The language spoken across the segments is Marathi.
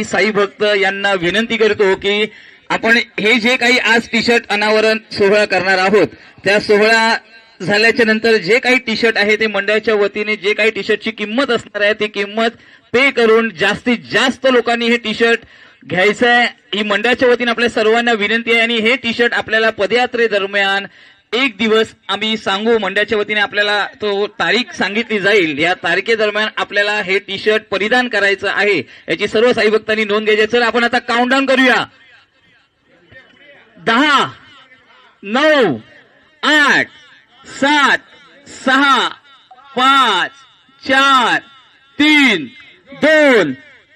मी साई भक्त यांना विनंती करतो की आपण हे जे काही आज टी शर्ट अनावरण सोहळा करणार आहोत त्या सोहळा झाल्याच्यानंतर जे काही टी शर्ट आहे ते मंडळाच्या वतीने जे काही टी शर्टची किंमत असणार आहे ती किंमत पे करून जास्तीत जास्त लोकांनी हे टी शर्ट घ्यायचं आहे. ही मंडळाच्या वतीने आपल्या सर्वांना विनंती आहे आणि हे टी शर्ट आपल्याला पदयात्रेदरम्यान एक दिवस आम्ही सांगू मंडळाच्या वतीने आपल्याला तो तारीख सांगितली जाईल. या तारखेदरम्यान आपल्याला हे टी शर्ट परिधान करायचं आहे. याची सर्व साई भक्तांनी नोंद घ्यायची आहे. चला आपण आता काउंटडाऊन करूया. दहा नऊ आठ सात सहा पाच चार तीन दोन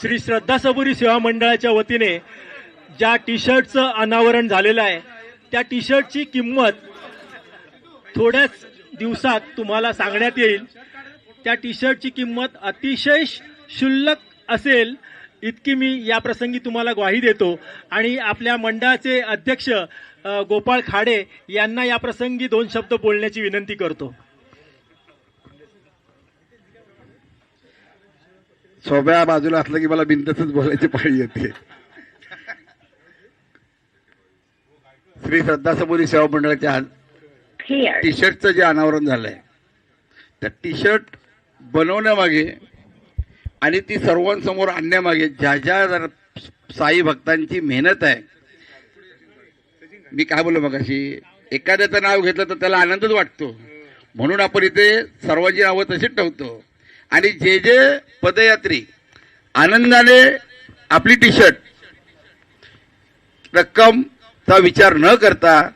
श्री श्रद्धा सबुरी सेवा मंडळाच्या वतीने ज्या टी शर्टचं अनावरण झालेलं आहे त्या टी शर्टची किंमत थोड्याच दिवसात तुम्हाला सांगण्यात येईल. त्या टी शर्टची किंमत अतिशय क्षुल्लक असेल इतकी मी या प्रसंगी तुम्हाला ग्वाही देतो. आणि आपल्या मंडळाचे अध्यक्ष गोपाळ खाडे यांना या प्रसंगी दोन शब्द बोलण्याची विनंती करतो. सोब्या बाजूला असलं की मला बिनतच बोलायची पाळी येते. श्री श्रद्धा सबुरी सेवा मंडळाच्या. टी शर्टचं जे अनावरण झालंय त्या टी शर्ट बनवण्यामागे आणि ती सर्वांसमोर आणण्यामागे ज्या ज्या साई भक्तांची मेहनत आहे मी काय बोललो मग अशी एखाद्याचं नाव घेतलं तर त्याला आनंदच वाटतो. म्हणून आपण इथे सर्वांची नावं तशीच ठेवतो. आणि जे जे पदयात्री आनंदाने आपली टी शर्ट रक्कमचा विचार न करता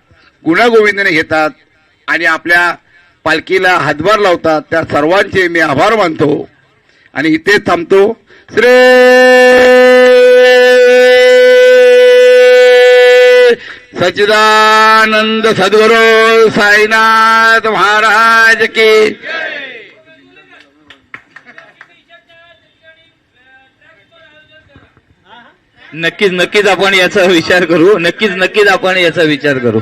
गुणागोविंदाने घेतात आणि आपल्या पालखीला हातभार लावतात त्या सर्वांचे मी आभार मानतो. आणि इथे थांबतो. श्री सच्चिदानंद सद्गुरु साईनाथ महाराज की नक्कीच नक्कीच आपण याचा विचार करू. नक्कीच नक्कीच आपण याचा विचार करू.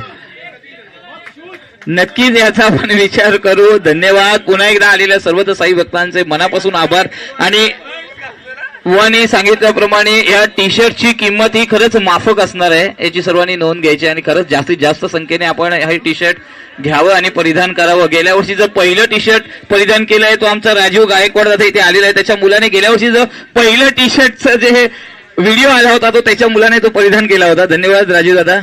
नक्कीच याचा आपण विचार करू. धन्यवाद. पुन्हा एकदा आलेल्या सर्व साई भक्तांचे मनापासून आभार. आणि वाने सांगितल्याप्रमाणे या टी शर्टची किंमत ही खरंच माफक असणार आहे. याची सर्वांनी नोंद घ्यायची आणि खरंच जास्तीत जास्त संख्येने आपण हे टी शर्ट घ्यावं आणि परिधान करावं. गेल्या वर्षी जर पहिलं टी शर्ट परिधान केलं आहे तो आमचा राजीव गायकवाड आता इथे आलेला आहे. त्याच्या मुलाने गेल्या वर्षी जर पहिलं टी शर्टचं जे व्हिडिओ आला होता तो त्याच्या मुलाने तो परिधान केला होता. धन्यवाद राजीव दादा.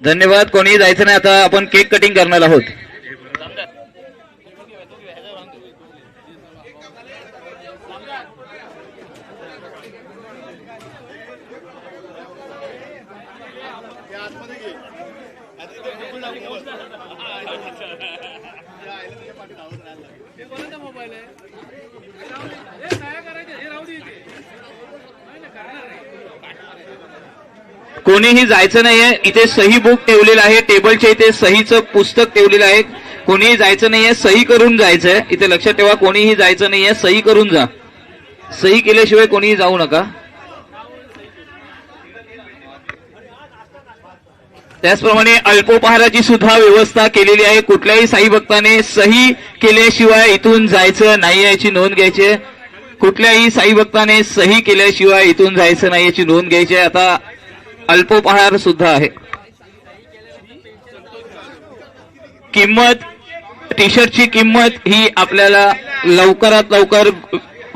धन्यवाद कोणी जायचं नाही आता आपण केक कटिंग करणार आहोत. कोणीही जायचं नाहीये इथे सही बुक ठेवलेलं आहे टेबलच्या इथे सहीचं पुस्तक ठेवलेलं आहे. कोणीही जायचं नाहीये सही करून जायचंय. इथे लक्षात ठेवा कोणीही जायचं नाहीये सही करून जा. सही केल्याशिवाय कोणीही जाऊ नका. त्याचप्रमाणे अल्पोपहाराची सुद्धा व्यवस्था केलेली आहे कुठल्याही साई भक्ताने सही केल्याशिवाय इथून जायचं नाही याची नोंद घ्यायची आहे. कुठल्याही साई भक्ताने सही केल्याशिवाय इथून जायचं नाही याची नोंद घ्यायची आहे. आता अल्पोपहार सुद्धा आहे किंमत टी शर्टची किंमत ही आपल्याला लवकरात लवकर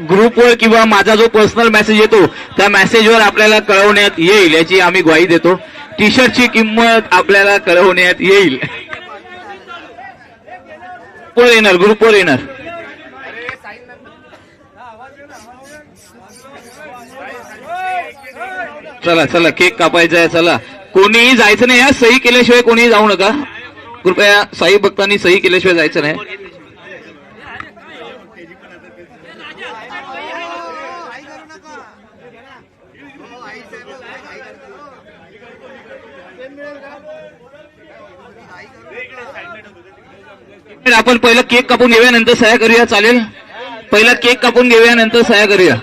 ग्रुपवर किंवा माझा जो पर्सनल मेसेज येतो त्या मेसेजवर आपल्याला कळवण्यात येईल याची आम्ही ग्वाही देतो टी शर्टची किंमत आपल्याला कळवण्यात येईल. कोण येणार ग्रुपवर येणार चला चला केक कापायचा आहे चला. कोणीही जायचं नाही या सही केल्याशिवाय कोणीही जाऊ नका. कृपया साई भक्तांनी सही केल्याशिवाय जायचं नाही तर आपण पहिला केक कापून घेऊया नंतर सह्या करूया चालेल? पहिला केक कापून घेऊया नंतर सह्या करूया.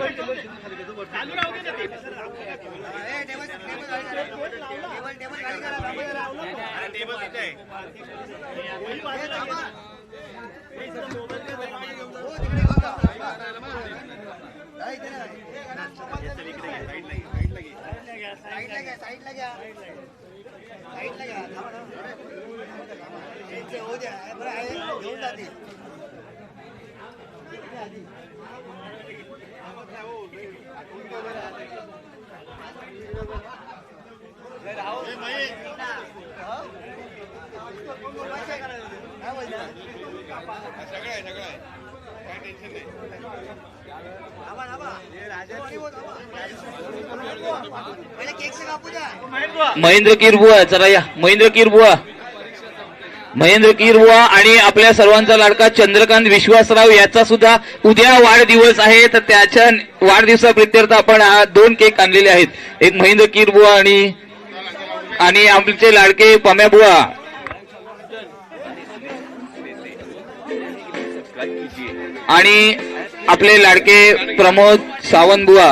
महेंद्र किरबुआ चला या. महेंद्र किरबुआ. महेंद्र कीर बुवा आणि आपल्या सर्वांचा लाडका चंद्रकांत विश्वासराव याचा सुद्धा उद्या वाढदिवस आहे. तर त्याच्या वाढदिवसाप्रित्यर्थ आपण दोन केक आणलेले आहेत. एक महेंद्र कीर बुवा आणि आणि आमचे लाडके पम्या बुवा आणि आपले लाडके प्रमोद सावंत बुवा